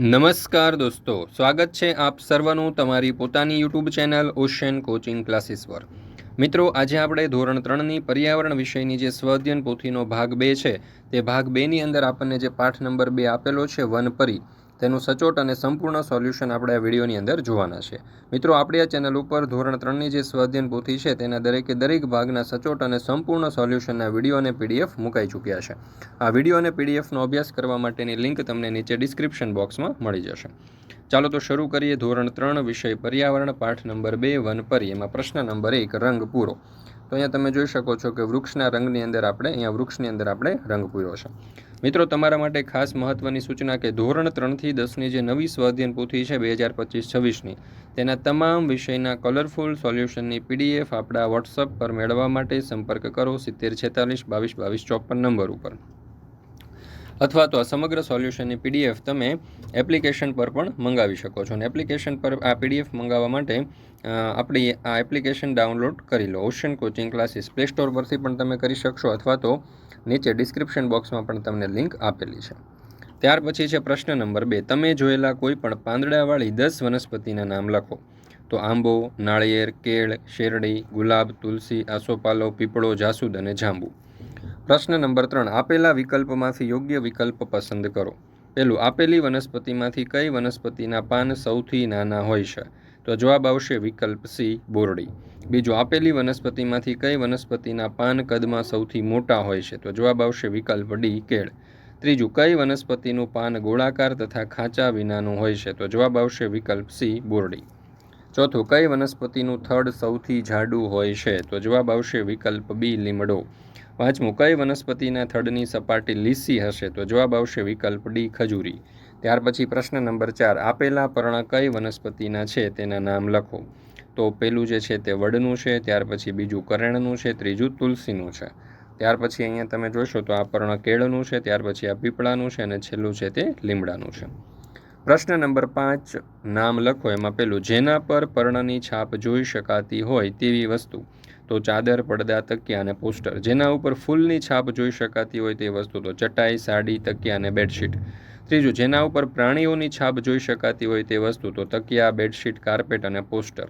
નમસ્કાર દોસ્તો, સ્વાગત છે આપ સર્વનું તમારી પોતાની YouTube channel Ocean Coaching Classes પર. મિત્રો, આજે આપણે ધોરણ ત્રણની પર્યાવરણ વિષયની જે સ્વઅધ્યયન પોથીનો ભાગ બે છે, તે ભાગ બેની અંદર આપણને જે પાઠ નંબર બે આપેલો છે, વનપરી તેનું સચોટ અને સંપૂર્ણ સોલ્યુશન આપણે આ વિડીયોની અંદર જોવાના છે. મિત્રો, આપણી આ ચેનલ ઉપર ધોરણ ત્રણની જે સ્વાધ્યન પોથી છે, તેના દરેકે દરેક ભાગના સચોટ અને સંપૂર્ણ સોલ્યુશનના વીડિયો અને પીડીએફ મુકાઈ ચૂક્યા છે. આ વીડિયો અને પીડીએફનો અભ્યાસ કરવા માટેની લિંક તમને નીચે ડિસ્ક્રિપ્શન બોક્સમાં મળી જશે. ચાલો તો શરૂ કરીએ ધોરણ ત્રણ વિષય પર્યાવરણ પાઠ નંબર બે, વન પરી. એમાં પ્રશ્ન નંબર એક, રંગ પૂરો. તો અહીંયા તમે જોઈ શકો છો કે વૃક્ષના રંગની અંદર આપણે, અહીંયા વૃક્ષની અંદર આપણે રંગ પૂર્યો છે. મિત્રો, તમારા માટે ખાસ મહત્વની સૂચના કે ધોરણ ત્રણથી દસની જે નવી સ્વાધ્યન પોથી છે બે હજાર પચીસ છવ્વીસની, તેના તમામ વિષયના કલરફુલ સોલ્યુશનની પીડીએફ આપણા વોટ્સઅપ પર મેળવવા માટે સંપર્ક કરો સિત્તેર છેતાલીસ બાવીસ બાવીસ ચોપન નંબર ઉપર. અથવા તો આ સમગ્ર સોલ્યુશનની પીડીએફ તમે એપ્લિકેશન પર પણ મંગાવી શકો છો અને એપ્લિકેશન પર આ પીડીએફ મંગાવવા માટે આપણી આ એપ્લિકેશન ડાઉનલોડ કરી લો. Ocean Coaching Classes Play Store પરથી પણ તમે કરી શકશો અથવા તો નીચે ડિસ્ક્રિપ્શન બોક્સમાં પણ તમને લિંક આપેલી છે. ત્યાર પછી છે પ્રશ્ન નંબર બે. તમે જોયેલા કોઈ પણ પાંદડાવાળી દસ વનસ્પતિના નામ લખો. તો આંબો, નાળિયેર, કેળ, શેરડી, ગુલાબ, તુલસી, આસોપાલો, પીપળો, જાસૂદ અને જાંબુ. પ્રશ્ન નંબર ત્રણ. આપેલા વિકલ્પમાંથી યોગ્ય વિકલ્પ પસંદ કરો. પહેલું આપેલી વનસ્પતિમાંથી કઈ વનસ્પતિના પાન સૌથી નાના હોય છે? તો જવાબ આવશે વિકલ્પ સી, બોરડી. બીજું, આપેલી વનસ્પતિમાંથી કઈ વનસ્પતિના પાન કદમાં સૌથી મોટા હોય છે? તો જવાબ આવશે વિકલ્પ ડી, કેળ. ત્રીજું, કઈ વનસ્પતિનું પાન ગોળાકાર તથા ખાંચા વિનાનું હોય છે? તો જવાબ આવશે વિકલ્પ સી, બોરડી. ચોથું, કઈ વનસ્પતિનું થડ સૌથી જાડું હોય છે? તો જવાબ આવશે વિકલ્પ બી, લીમડો. પાંચમું, કઈ વનસ્પતિના થડની સપાટી લીસી હશે? તો જવાબ આવશે વિકલ્પ ડી, ખજૂરી. ત્યાર પછી પ્રશ્ન નંબર ચાર, આપેલા પર્ણ કઈ વનસ્પતિના છે તેના નામ લખો. તો પેલું જે છે તે વડનું છે, ત્યાર પછી બીજું કરેણનું છે, ત્રીજું તુલસીનું છે. ત્યાર પછી અહીંયા તમે જોશો તો આ પર્ણ કેળનું છે, ત્યાર પછી આ પીપળાનું છે અને છેલ્લું છે તે લીમડાનું છે. પ્રશ્ન નંબર પાંચ, નામ લખો. એમાં પેલું, જેના પર પર્ણની છાપ જોઈ શકાતી હોય તેવી વસ્તુ. તો ચાદર, પડદા, તકિયા અને પોસ્ટર. જેના ઉપર ફૂલની છાપ જોઈ શકાતી હોય તે વસ્તુ. તો ચટાઈ, સાડી, તકિયા અને બેડશીટ. ત્રીજું જેના ઉપર પ્રાણીઓની છાપ જોઈ શકાતી હોય તે વસ્તુ, તો તકિયા, બેડશીટ, કાર્પેટ અને પોસ્ટર.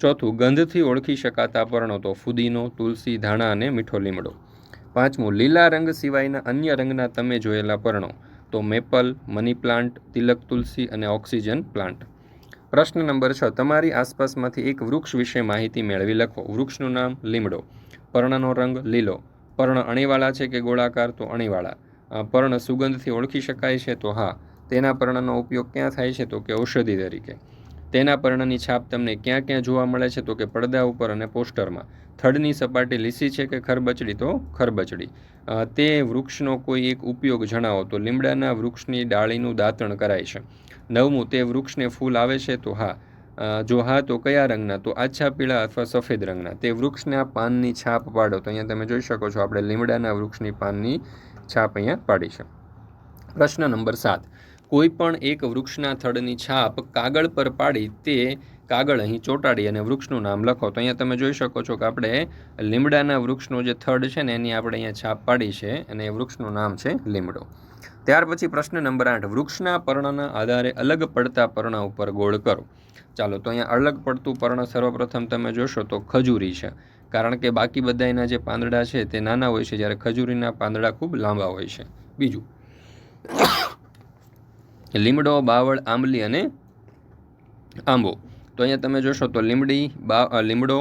ચોથું, ગંધથી ઓળખી શકાતા પર્ણો, તો ફુદીનો, તુલસી, ધાણા અને મીઠો લીમડો. પાંચમું, લીલા રંગ સિવાયના અન્ય રંગના તમે જોયેલા પર્ણો, તો મેપલ, મની પ્લાન્ટ, તિલક તુલસી અને ઓક્સિજન પ્લાન્ટ. પ્રશ્ન નંબર છ, તમારી આસપાસમાંથી એક વૃક્ષ વિશે માહિતી મેળવી લખો. વૃક્ષનું નામ લીમડો. પર્ણનો રંગ લીલો. પર્ણ અણીવાળા છે કે ગોળાકાર? તો અણીવાળા. પર્ણ સુગંધથી ઓળખી શકાય છે, તો હા. તેના પર્ણનો ઉપયોગ ક્યાં થાય છે, તો કે ઔષધિ તરીકે. તેના પર્ણની છાપ તમને ક્યાં ક્યાં જોવા મળે છે, તો કે પડદા ઉપર અને પોસ્ટરમાં. થડની સપાટી લીસી છે કે ખરબચડી, તો ખરબચડી. તે વૃક્ષનો કોઈ એક ઉપયોગ જણાવો, તો લીમડાના વૃક્ષની ડાળીનું દાંતણ કરાય છે. નવમું, તે વૃક્ષને ફૂલ આવે છે, તો હા. જો હા, તો કયા રંગના? તો આછા પીળા અથવા સફેદ રંગના. તે વૃક્ષના પાનની છાપ પાડો, તો અહીંયા તમે જોઈ શકો છો, આપણે લીમડાના વૃક્ષની પાનની છાપ અહીંયા પાડી છે. પ્રશ્ન નંબર સાત. કોઈ પણ એક વૃક્ષના થડની છાપ કાગળ પર પાડી તે કાગળ અહીં ચોંટાડી અને વૃક્ષનું નામ લખો. તો અહીંયા તમે જોઈ શકો છો કે આપણે લીમડાના વૃક્ષનો જે થડ છે ને એની આપણે અહીંયા છાપ પાડી છે અને એ વૃક્ષનું નામ છે લીમડો. ત્યાર પછી પ્રશ્ન નંબર આઠ. વૃક્ષના પર્ણના આધારે અલગ પડતા પર્ણ ઉપર ગોળ કરો. ચાલો, તો અહીંયા અલગ પડતું પર્ણ સર્વપ્રથમ તમે જોશો તો ખજૂરી છે. કારણ કે બાકી બધા એના જે પાંદડા છે તે નાના હોય છે, જ્યારે ખજૂરીના પાંદડા ખૂબ લાંબા હોય છે. બીજું, લીમડો, બાવળ, આંબલી અને આંબો. તો અહીંયા તમે જોશો તો લીમડી, બા લીમડો,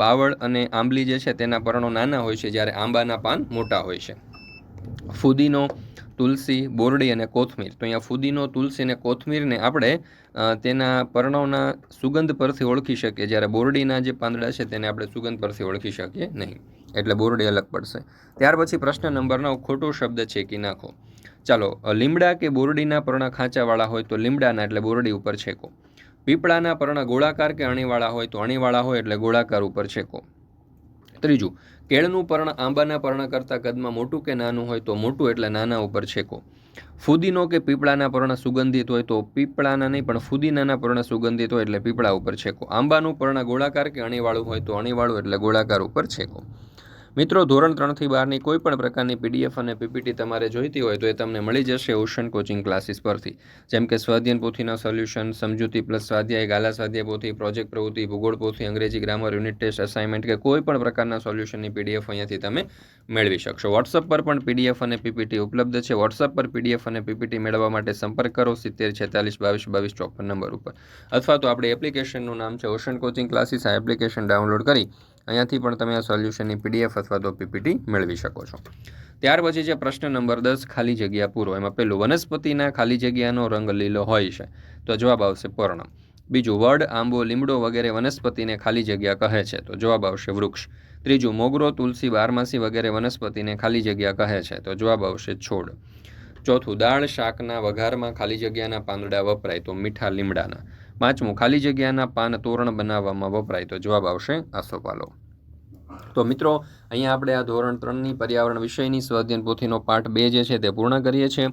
બાવળ અને આંબલી જે છે તેના પર્ણો નાના હોય છે, જ્યારે આંબાના પાન મોટા હોય છે. ફુદીનો તુલસી, બોરડી અને કોથમીર. તો અહીંયા ફુદીનો, તુલસી અને કોથમીરને આપણે તેના પર્ણોના સુગંધ પરથી ઓળખી શકીએ. જ્યારે બોરડીના જે પાંદડા છે તેને આપણે સુગંધ પરથી ઓળખી શકીએ નહીં. એટલે બોરડી અલગ પડશે. ત્યાર પછી પ્રશ્ન નંબર નવ, ખોટો શબ્દ છેકી નાખો? ચાલો લીમડા કે બોરડીના પર્ણ ખાંચાવાળા હોય તો લીમડાના, એટલે બોરડી ઉપર છેકો. પીપળાના પર્ણ ગોળાકાર કે અણીવાળા હોય તો અણીવાળા હોય, એટલે ગોળાકાર ઉપર છેકો. ત્રીજું, કેળનું પર્ણ આંબાના પર્ણ કરતાં કદમાં મોટું કે નાનું હોય તો મોટું એટલે નાના ઉપર છેકો. ફુદીનો કે પીપળાના પર્ણ સુગંધિત હોય તો પીપળાના નહીં, પણ ફુદીનાના પર્ણ સુગંધિત હોય એટલે પીપળા ઉપર છેકો. આંબાનું પર્ણ ગોળાકાર કે અણીવાળું હોય તો અણીવાળું એટલે ગોળાકાર ઉપર છેકો. મિત્રો, ધોરણ ત્રણથી બહારની કોઈ પણ પ્રકારની પીડીએફ અને પીપીટી તમારે જોઈતી હોય તો એ તમને મળી જશે ઓશન કોચિંગ ક્લાસીસ પરથી. જેમ કે સ્વાધ્યન પોથીના સોલ્યુશન સમજૂતી પ્લસ સ્વાધ્યાય, ગાલા સ્વાધ્યાય પોથી પ્રોજેક્ટ પ્રવૃત્તિ, ભૂગોળ પોથી, અંગ્રેજી ગ્રામર યુનિટ ટેસ્ટ અસાઇનમેન્ટ કે કોઈ પણ પ્રકારના સોલ્યુશનની પીડીએફ અહીંયાથી તમે મેળવી શકશો. વોટ્સઅપ પર પણ પીડીએફ અને પીપીટી ઉપલબ્ધ છે. વોટ્સઅપ પર પીડીએફ અને પીપીટી મેળવવા માટે સંપર્ક કરો સિત્તેર, છેતાલીસ, બાવીસ બાવીસ, ચોપન નંબર ઉપર. અથવા તો આપણી એપ્લિકેશનનું નામ છે ઓશન કોચિંગ ક્લાસીસ આ એપ્લિકેશન ડાઉનલોડ કરી અહીંયાથી પણ તમે આ સોલ્યુશનની પીડીએફ અથવા તો પીપીટી મેળવી શકો છો. ત્યાર પછી છે પ્રશ્ન નંબર દસ, ખાલી જગ્યા પૂરો. એમાં પેલું, વનસ્પતિના ખાલી જગ્યાનો રંગ લીલો હોય છે. તો જવાબ આવશે પર્ણ. બીજું, વડ, આંબો, લીમડો વગેરે વનસ્પતિને ખાલી જગ્યા કહે છે. તો જવાબ આવશે વૃક્ષ. ત્રીજું, મોગરો, તુલસી બારમાસી વગેરે વનસ્પતિને ખાલી જગ્યા કહે છે. તો જવાબ આવશે છોડ. ચોથું, દાળ શાકના વઘારમાં ખાલી જગ્યાના પાંદડા વપરાય. તો મીઠા લીમડાના. પાંચમું ખાલી જગ્યાના પાન તોરણ બનાવવામાં વપરાય. તો જવાબ આવશે આસોપાલો તો મિત્રો, અહીંયા આપણે આ ધોરણ ત્રણની પર્યાવરણ વિષયની સ્વાધ્યન પોથીનો પાઠ બે જે છે તે પૂર્ણ કરીએ છીએ.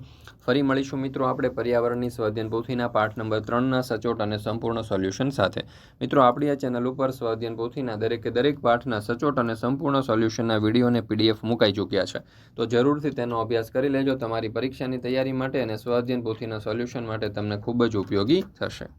ફરી મળીશું મિત્રો આપણે પર્યાવરણની સ્વાધ્યન પોથીના પાઠ નંબર ત્રણના સચોટ અને સંપૂર્ણ સોલ્યુશન સાથે. મિત્રો, આપણી આ ચેનલ ઉપર સ્વાધ્યન પોથીના દરેકે દરેક પાઠના સચોટ અને સંપૂર્ણ સોલ્યુશનના વીડિયો અને પીડીએફ મુકાઈ ચૂક્યા છે. તો જરૂરથી તેનો અભ્યાસ કરી લેજો. તમારી પરીક્ષાની તૈયારી માટે અને સ્વાધ્યન પોથીના સોલ્યુશન માટે તમને ખૂબ જ ઉપયોગી થશે.